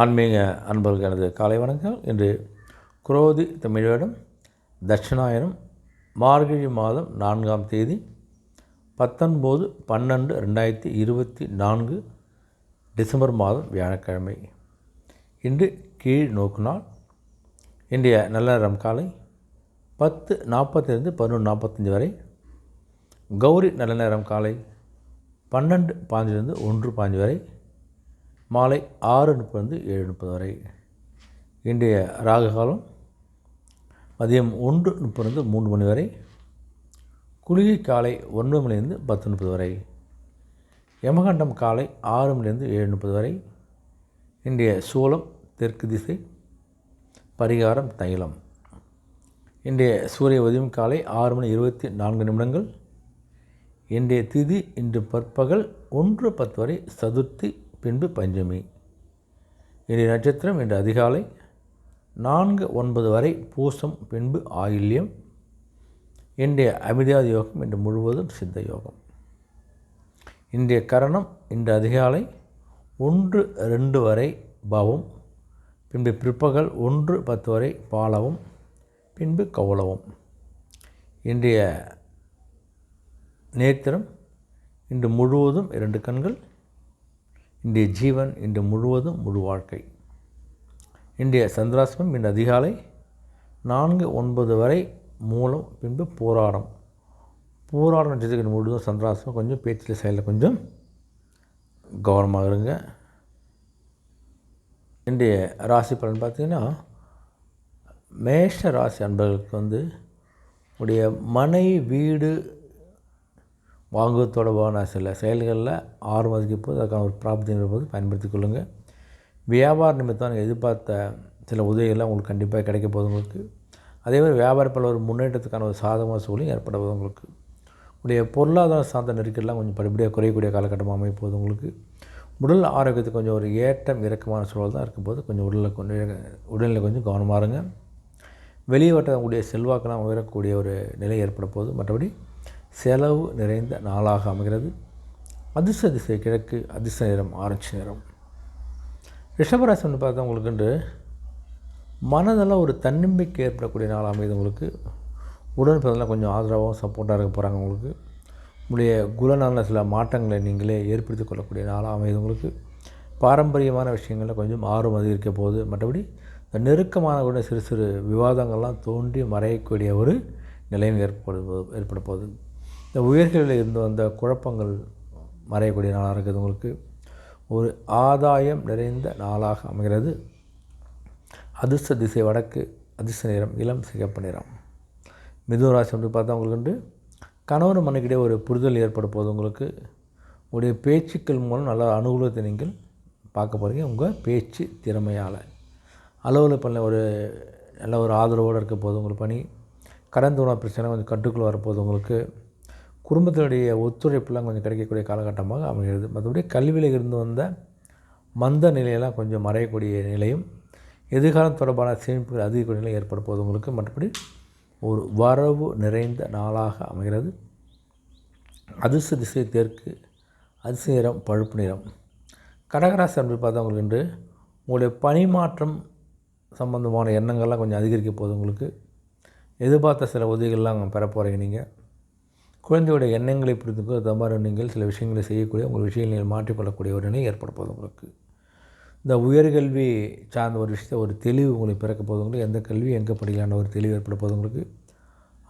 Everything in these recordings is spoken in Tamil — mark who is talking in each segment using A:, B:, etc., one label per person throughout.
A: ஆன்மீக அன்பர்களுக்கு எனது காலை வணக்கம் இன்று குரோதி தமிழரிடம் தட்சிணாயனம் மார்கழி மாதம் நான்காம் தேதி பத்தொன்பது பன்னெண்டு ரெண்டாயிரத்தி இருபத்தி நான்கு டிசம்பர் மாதம் வியாழக்கிழமை. இன்று கீழ் நோக்கு நாள். இன்றைய நல்ல நேரம் காலை பத்து நாற்பத்திலிருந்து பதினொன்று நாற்பத்தஞ்சு வரை. கௌரி நல்ல நேரம் காலை பன்னெண்டு பாஞ்சிலிருந்து ஒன்று பாஞ்சு வரை. மாலை ஆறு முப்பது ஏழு முப்பது வரை. இன்றைய ராகு காலம் மதியம் ஒன்று முப்பது மூன்று மணி வரை. குளிகை காலை ஒன்பது மணிலேருந்து பத்து முப்பது வரை. யமகண்டம் காலை ஆறு மணிலேருந்து ஏழு முப்பது வரை. இன்றைய சூலம் தெற்கு திசை பரிகாரம் தைலம். இன்றைய சூரிய உதயம் காலை ஆறு மணி இருபத்தி நான்கு நிமிடங்கள். இன்றைய திதி இன்று பற்பகல் ஒன்று பத்து வரை சதுர்த்தி பின்பு பஞ்சமி. இன்றைய நட்சத்திரம் இன்று அதிகாலை நான்கு ஒன்பது வரை பூசம் பின்பு ஆயில்யம். இன்றைய அமிர்தாதி யோகம் இன்று முழுவதும் சித்த யோகம். இன்றைய கரணம் இன்று அதிகாலை ஒன்று ரெண்டு வரை பவம் பின்பு பிற்பகல் ஒன்று பத்து வரை பாலவும் பின்பு கவுளவும் இன்றைய நேத்திரம் இன்று முழுவதும் இரண்டு கண்கள் இன்றைய ஜீவன் இன்று முழுவதும் முழு வாழ்க்கை. இன்றைய சந்திராசிரமம் இன்று அதிகாலை நான்கு ஒன்பது வரை மூலம் பின்பு போராடம். போராடம் நட்சத்திரத்தின் முழுவதும் சந்திராசிரமம் கொஞ்சம் பேச்சில் செயலில் கொஞ்சம் கவனமாக இருங்க. இன்றைய ராசி பலன் பார்த்திங்கன்னா மேஷ ராசி அன்பர்களுக்கு வந்து உடைய மனை வீடு வாங்குவது தொடர்பான சில செயல்களில் ஆர்வம் அதிக போது அதுக்கான ஒரு பிராப்தி போது பயன்படுத்தி கொள்ளுங்கள் வியாபார நிமித்தம் எதிர்பார்த்த சில உதவிகள்லாம் உங்களுக்கு கண்டிப்பாக கிடைக்க போகுது உங்களுக்கு. அதேமாதிரி பல ஒரு முன்னேற்றத்துக்கான ஒரு சாதகமான சூழலும் ஏற்பட உங்களுக்கு. உடைய பொருளாதார சார்ந்த நெருக்கடிலாம் கொஞ்சம் படிப்படியாக குறையக்கூடிய காலகட்டமாக அமைய போகுது உங்களுக்கு. உடல் ஆரோக்கியத்துக்கு கொஞ்சம் ஒரு ஏற்றம் இறக்கமான சூழல் தான் இருக்கும்போது கொஞ்சம் உடலில் கொஞ்சம் உடல்நிலை கொஞ்சம் கவனமாக இருங்க. வெளியே வட்டக்கூடிய செல்வாக்கெல்லாம் உயரக்கூடிய ஒரு நிலை ஏற்பட போகுது. மற்றபடி செலவு நிறைந்த நாளாக அமைகிறது. அதிர்ஷ்ட திசை கிழக்கு அதிர்ஷ்ட நிறம் ஆரஞ்சு நிறம். ரிஷபராசி வந்து பார்த்தா உங்களுக்கு மனதெல்லாம் ஒரு தன்னம்பிக்கை ஏற்படக்கூடிய நாள் அமைது உங்களுக்கு. உடன் பிறந்தெல்லாம் கொஞ்சம் ஆதரவாகவும் சப்போர்ட்டாக இருக்க போகிறாங்க உங்களுக்கு. உங்களுடைய குலநல சில மாற்றங்களை நீங்களே ஏற்படுத்தி கொள்ளக்கூடிய நாளாக அமைது உங்களுக்கு. பாரம்பரியமான விஷயங்களில் கொஞ்சம் ஆர்வம் அதிகரிக்க போகுது. மற்றபடி இந்த நெருக்கமான கூட சிறு சிறு விவாதங்கள்லாம் தோன்றி மறையக்கூடிய ஒரு நிலையம் ஏற்படும் ஏற்பட போகுது. இந்த உயர்களில் இருந்து வந்த குழப்பங்கள் மறையக்கூடிய நாளாக இருக்குது உங்களுக்கு. ஒரு ஆதாயம் நிறைந்த நாளாக அமைகிறது. அதிர்ஷ்ட திசை வடக்கு அதிர்ஷ்ட நிறம் இளம் சிகப்பு நிறம். மிதுனராசி வந்து பார்த்தா உங்களுக்கு வந்து கணவன் மனைக்கிடையே ஒரு புரிதல் ஏற்பட போது உங்களுக்கு. உங்களுடைய பேச்சுக்கள் மூலம் நல்ல அனுகூலத்தை நீங்கள் பார்க்க போகிறீங்க உங்கள் பேச்சு திறமையால். அளவில் பண்ண ஒரு நல்ல ஒரு ஆதரவோடு இருக்க போது உங்களுக்கு பணி. கடன் தோண பிரச்சனை கொஞ்சம் கட்டுக்குள் வரப்போகுது உங்களுக்கு. குடும்பத்தினுடைய ஒத்துழைப்புலாம் கொஞ்சம் கிடைக்கக்கூடிய காலகட்டமாக அமைகிறது. மற்றபடி கல்வியில் இருந்து வந்த மந்த நிலையெல்லாம் கொஞ்சம் மறையக்கூடிய நிலையும் எதிர்காலம் தொடர்பான சேமிப்புகள் அதிகக்கூடிய நிலை ஏற்பட போகுது உங்களுக்கு. மற்றபடி ஒரு வரவு நிறைந்த நாளாக அமைகிறது. அதிர்ஷ்ட திசை தெற்கு அதிர்ஷ்ட நிறம் பழுப்பு நிறம். கடகராசி அப்படி பார்த்தா உங்களுக்கு இன்று உங்களுடைய பணிமாற்றம் சம்பந்தமான எண்ணங்கள்லாம் கொஞ்சம் அதிகரிக்க போகுது உங்களுக்கு எதிர்பார்த்த சில உதவிகள்லாம் பெற போகிறீங்க நீங்கள் குழந்தையோட எண்ணங்களை புரிந்துக்கோ அது மாதிரி நீங்கள் சில விஷயங்களை செய்யக்கூடிய உங்கள் நீங்கள் மாற்றிக்கொள்ளக்கூடிய ஒரு நிலை ஏற்பட உங்களுக்கு. இந்த உயர்கல்வி சார்ந்த ஒரு விஷயத்தை ஒரு தெளிவு உங்களுக்கு பிறக்க போகுது உங்களுக்கு. எந்த கல்வி எங்கே படிக்கலான ஒரு தெளிவு ஏற்பட போது உங்களுக்கு.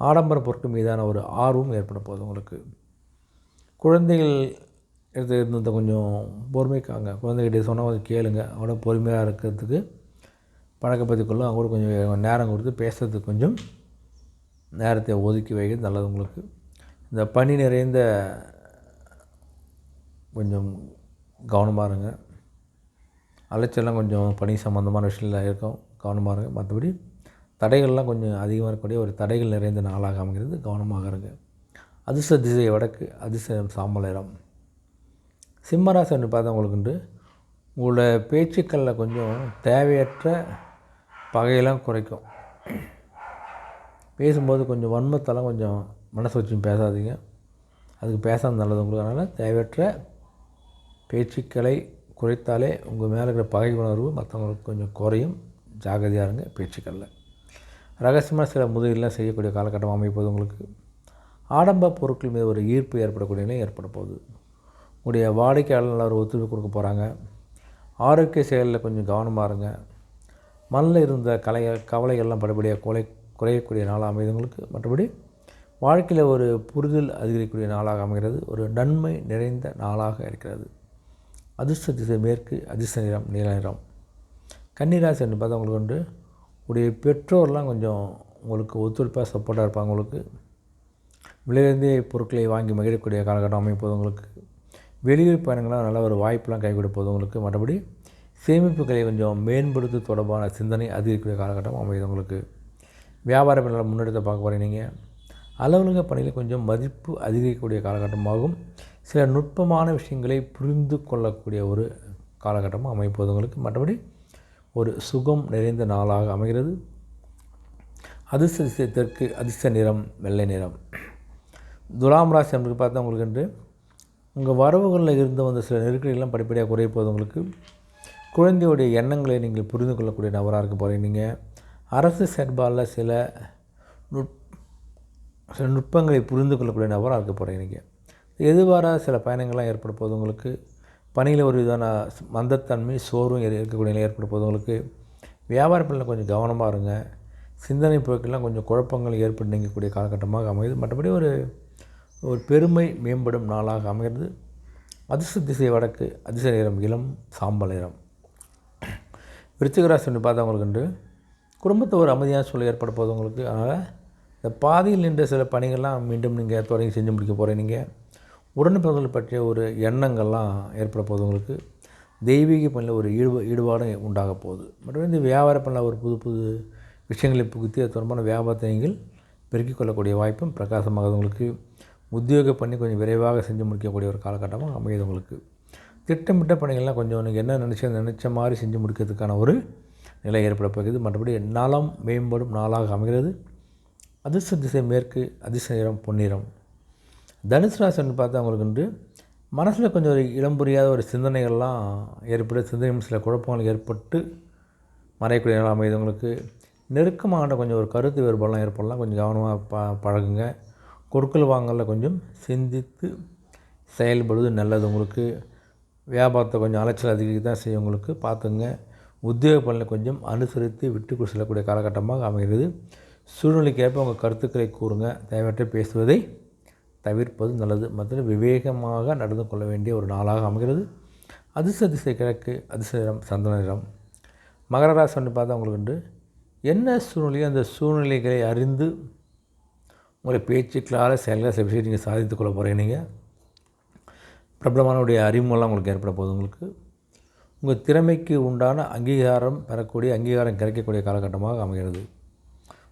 A: ஆடம்பர பொருட்கள் மீதான ஒரு ஆர்வம் ஏற்பட போகுது உங்களுக்கு. குழந்தைகள் எடுத்து இருந்த கொஞ்சம் பொறுமைக்காங்க. குழந்தைகிட்ட சொன்னால் கொஞ்சம் கேளுங்க. அவ்வளோ பொறுமையாக இருக்கிறதுக்கு பழக்கப்படுத்திக்கொள்ளும் அவங்க கூட கொஞ்சம் நேரம் கொடுத்து பேசுறதுக்கு கொஞ்சம் நேரத்தை ஒதுக்கி வைக்கிறது நல்லது உங்களுக்கு. இந்த பனி நிறைந்த கொஞ்சம் கவனமாக இருங்க. அலைச்சல்லாம் கொஞ்சம் பனி சம்மந்தமான விஷயங்கள் இருக்கும். கவனமாக இருங்க. மற்றபடி தடைகள்லாம் கொஞ்சம் அதிகமாக இருக்கக்கூடிய ஒரு தடைகள் நிறைந்த நாளாக அமைகிறது. கவனமாக இருங்க. அதிர்ஷ்ட திசை வடக்கு அதிர்ஷ்டம் சாம்பலம் சிம்மராசன் பார்த்தா உங்களுக்கு உங்களோட பேச்சுக்களில் கொஞ்சம் தேவையற்ற பகையெல்லாம் குறைக்கும். பேசும்போது கொஞ்சம் வன்மத்தெல்லாம் கொஞ்சம் மனசு வச்சு பேசாதீங்க. அதுக்கு பேசாமல் நல்லது உங்களுக்கு. அதனால் தேவையற்ற பேச்சுக்களை குறைத்தாலே உங்கள் மேலே இருக்கிற பகை உணர்வு மற்றவங்களுக்கு கொஞ்சம் குறையும். ஜாகிரதையாக இருங்க பேச்சுக்களில். ரகசியமாக சில முதலீடுலாம் செய்யக்கூடிய காலகட்டம் அமைப்பது உங்களுக்கு. ஆடம்ப பொருட்கள் மீது ஒரு ஈர்ப்பு ஏற்படக்கூடிய நிலை ஏற்பட போகுது. உங்களுடைய வாடிக்கையாளர் ஒரு ஒத்துழைப்பு கொடுக்க போகிறாங்க ஆரோக்கிய செயலில் கொஞ்சம் கவனமாக இருங்க. மண்ணில் இருந்த கலைய கவலைகள்லாம் படிப்படியாக கொலை குறையக்கூடிய நாளாக அமைதுங்களுக்கு மற்றபடி வாழ்க்கையில் ஒரு புரிதல் அதிகரிக்கக்கூடிய நாளாக அமைகிறது. ஒரு நன்மை நிறைந்த நாளாக இருக்கிறது. அதிர்ஷ்ட திசை மேற்கு அதிர்ஷ்ட நிறம் நீல நிறம். கன்னிராசி என்று பார்த்தா உங்களுக்கு வந்து உடைய பெற்றோர்லாம் கொஞ்சம் உங்களுக்கு ஒத்துழைப்பாக சப்போர்ட்டாக இருப்பாங்க உங்களுக்கு. விலையிலேருந்தே பொருட்களை வாங்கி மகிழக்கூடிய காலகட்டம் அமைப்பது உங்களுக்கு. வெளியூர் பயணங்களாக நல்ல ஒரு வாய்ப்பெலாம் கை கொடுப்பது உங்களுக்கு. மற்றபடி சேமிப்புகளை கொஞ்சம் மேம்படுத்து தொடர்பான சிந்தனை அதிகரிக்கக்கூடிய காலகட்டம் அமையுது உங்களுக்கு. வியாபார முன்னெடுத்து பார்க்க போகிறீங்க நீங்கள் அலுவலக பணியில் கொஞ்சம் மதிப்பு அதிகரிக்கக்கூடிய காலகட்டமாகும். சில நுட்பமான விஷயங்களை புரிந்து கொள்ளக்கூடிய ஒரு காலகட்டமாக அமைப்பது உங்களுக்கு. மற்றபடி ஒரு சுகம் நிறைந்த நாளாக அமைகிறது. அதிர்ஷ்ட தெற்கு அதிர்ஷ்ட நிறம் வெள்ளை நிறம். துலாம் ராசி அப்படின்னு பார்த்தா உங்களுக்கு என்று உங்கள் வரவுகளில் இருந்து வந்த சில நெருக்கடிகள்லாம் படிப்படியாக குறைப்போது உங்களுக்கு. குழந்தையுடைய எண்ணங்களை நீங்கள் புரிந்து கொள்ளக்கூடிய நபராக இருக்க போகிறீங்க நீங்கள் அரசு செயற்பாடில் சில நுட் சில நுட்பங்களை புரிந்து கொள்ளக்கூடிய நபராக இருக்க போகிறீங்க நீங்கள் சில பயணங்கள்லாம் ஏற்பட போது உங்களுக்கு? பணியில் ஒரு விதமான மந்தத்தன்மை சோர்வும் இருக்கக்கூடிய நிலை ஏற்பட போது உங்களுக்கு. வியாபார பணியில் கொஞ்சம் கவனமாக இருங்க. சிந்தனை போக்கெல்லாம் கொஞ்சம் குழப்பங்கள் ஏற்பட்டு நீங்கக்கூடிய காலகட்டமாக அமையுது. மற்றபடி ஒரு ஒரு பெருமை மேம்படும் நாளாக அமைகிறது. அதிர்ஷ்ட திசை வடக்கு அதிர்ஷ்ட நேரம் இளம் சாம்பல் நேரம் விருச்சிகராசி பார்த்தவங்களுக்கு குடும்பத்தை ஒரு அமைதியான சூழல் ஏற்பட போது உங்களுக்கு. அதனால் இந்த பாதியில் நின்ற சில பணிகள்லாம் மீண்டும் நீங்கள் தொடங்கி செஞ்சு முடிக்க போகிறீங்க நீங்கள் உடன்பிறந்தல் பற்றிய ஒரு எண்ணங்கள்லாம் ஏற்பட போகுது உங்களுக்கு. தெய்வீக பணியில் ஒரு ஈடுபா ஈடுபாடும் உண்டாக போகுது. மற்றும் இந்த வியாபார பணியில் ஒரு புது புது விஷயங்களை புகுத்தி அது தொடர்பான வியாபாரத்தை நீங்கள் பெருக்கிக் கொள்ளக்கூடிய வாய்ப்பும் பிரகாசமாக உங்களுக்கு. உத்தியோக பண்ணி கொஞ்சம் விரைவாக செஞ்சு முடிக்கக்கூடிய ஒரு காலகட்டமாக அமையுது உங்களுக்கு. திட்டமிட்ட பணிகள்லாம் கொஞ்சம் நீங்கள் என்ன நினச்ச நினச்ச மாதிரி செஞ்சு முடிக்கிறதுக்கான ஒரு நிலை ஏற்பட போகிறது மற்றபடி நலம் மேம்படும் நாளாக அமைகிறது. அதிர்ஷ்ட திசை மேற்கு அதிர்ஷ்ட நிறம் பொன்னிறம். தனுசு ராசின்னு பார்த்தா அவங்களுக்கு வந்து மனசில் கொஞ்சம் ஒரு இடம் புரியாத ஒரு சிந்தனைகள்லாம் ஏற்பட்டு சிந்தனை சில குழப்பங்கள் ஏற்பட்டு மறையக்கூடிய நிலை அமைதவங்களுக்கு நெருக்கமான கொஞ்சம் ஒரு கருத்து வேறுபாடெலாம் ஏற்படலாம். கொஞ்சம் கவனமாக ப பழகுங்க. கொடுக்கல் வாங்கலில் கொஞ்சம் சிந்தித்து செயல்படுவது நல்லது உங்களுக்கு. வியாபாரத்தை கொஞ்சம் அலைச்சல் அதிகரிக்க தான் செய்யும் உங்களுக்கு. பார்த்துங்க. உத்தியோக பணியில் கொஞ்சம் அனுசரித்து விட்டு செல்லக்கூடிய காலகட்டமாக அமைகிறது. சூழ்நிலைக்கேற்ப உங்கள் கருத்துக்களை கூறுங்க. தேவையற்ற பேசுவதை தவிர்ப்பது நல்லது. மற்ற விவேகமாக நடந்து கொள்ள வேண்டிய ஒரு நாளாக அமைகிறது. அதிர்ஷ்ட திசை கிழக்கு அதிர்ஷ்ட நிறம் சந்தன நிறம். மகர ராசி வந்து பார்த்தா உங்களுக்கு உண்டு. என்ன சூழ்நிலையோ அந்த சூழ்நிலைகளை அறிந்து உங்களை பேச்சுக்களால் செயல்களை சில விஷயத்தை நீங்கள் சாதித்து கொள்ள போகிறீங்க நீங்கள் பிரபலமானுடைய அறிமுகம்லாம் உங்களுக்கு ஏற்பட போகுது உங்களுக்கு. உங்கள் திறமைக்கு உண்டான அங்கீகாரம் பெறக்கூடிய அங்கீகாரம் கிடைக்கக்கூடிய காலகட்டமாக அமைகிறது.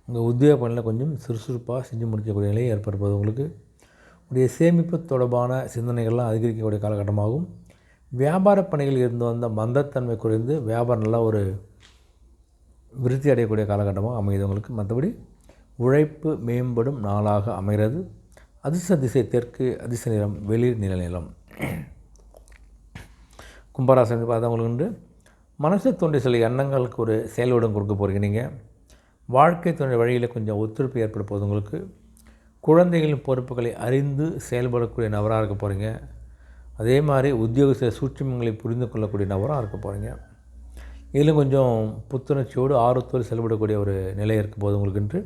A: உங்கள் உத்தியோக பணியில் கொஞ்சம் சுறுசுறுப்பாக செஞ்சு முடிக்கக்கூடிய நிலையை ஏற்படுப்பது உங்களுக்கு. உடைய சேமிப்பு தொடர்பான சிந்தனைகள்லாம் அதிகரிக்கக்கூடிய காலகட்டமாகும். வியாபார பணிகளில் இருந்து வந்த மந்தத்தன்மை குறைந்து வியாபாரம் நல்லா ஒரு விருத்தி அடையக்கூடிய காலகட்டமாக அமையுது உங்களுக்கு. மற்றபடி உழைப்பு மேம்படும் நாளாக அமைகிறது. அதிர்ஷ்ட திசை தெற்கு அதிர்ஷ்ட நிறம் வெளிர் நில நிலம். கும்பராசன் பார்த்தவங்களுக்கு உண்டு மனசு தோன்றிய சில எண்ணங்களுக்கு ஒரு செயல்விடம் கொடுக்க போகிறீங்க நீங்கள் வாழ்க்கை துணை வழியில் கொஞ்சம் ஒத்துழைப்பு ஏற்பட போகுது உங்களுக்கு குழந்தைகளின் பொறுப்புகளை அறிந்து செயல்படக்கூடிய நபராக இருக்க போகிறீங்க அதே மாதிரி உத்தியோக சில சூட்சமங்களை புரிந்து கொள்ளக்கூடிய நபராக இருக்க போகிறீங்க இதிலும் கொஞ்சம் புத்துணர்ச்சியோடு ஆர்வத்தோடு செயல்படக்கூடிய ஒரு நிலை இருக்கும்போது போது உங்களுக்கு என்று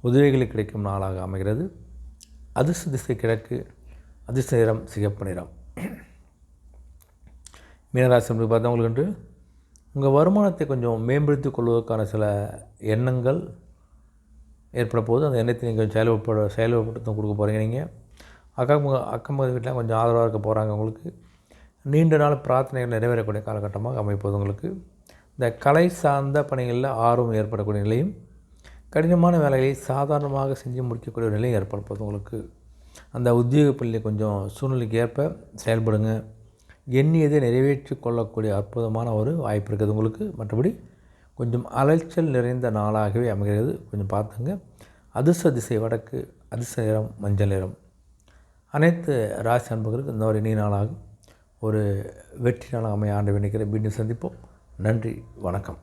A: உதவிகளை கிடைக்கும் நாளாக அமைகிறது. அதிர்ஷ்ட திசை கிழக்கு அதிர்ஷ்ட நிறம் சிகப்பு நிறம். மீனராசி பார்த்தவங்களுக்கு என்று உங்கள் வருமானத்தை கொஞ்சம் மேம்படுத்திக் கொள்வதற்கான சில எண்ணங்கள் ஏற்பட போது அந்த எண்ணத்தை நீங்கள் செயல்பட செயல்படுத்த கொடுக்க போகிறீங்க நீங்கள் அக்கம் அக்கம் வீட்டில் கொஞ்சம் ஆதரவாக இருக்க போகிறாங்க உங்களுக்கு. நீண்ட நாள் பிரார்த்தனைகள் நிறைவேறக்கூடிய காலகட்டமாக அமைப்பது உங்களுக்கு. இந்த கலை சார்ந்த பணிகளில் ஆர்வம் ஏற்படக்கூடிய நிலையும் கடினமான வேலைகளை சாதாரணமாக செஞ்சு முடிக்கக்கூடிய நிலையும் ஏற்படுப்பது உங்களுக்கு. அந்த உத்தியோக பள்ளியில் கொஞ்சம் சூழ்நிலைக்கு ஏற்ப செயல்படுங்க. எண்ணியதை நிறைவேற்றி கொள்ளக்கூடிய அற்புதமான ஒரு வாய்ப்பு இருக்குது உங்களுக்கு. மற்றபடி கொஞ்சம் அலைச்சல் நிறைந்த நாளாகவே அமைகிறது. கொஞ்சம் பார்த்துங்க. அதிர்ஷ்ட திசை வடக்கு அதிர்ஷ்ட நிறம் மஞ்சள் நிறம். அனைத்து ராசி அன்பர்களுக்கு இந்த ஒரு இனிய நாளாகும் ஒரு வெற்றி நாளாக அமைய ஆண்டு நினைக்கிறேன். மீண்டும் சந்திப்போம். நன்றி வணக்கம்.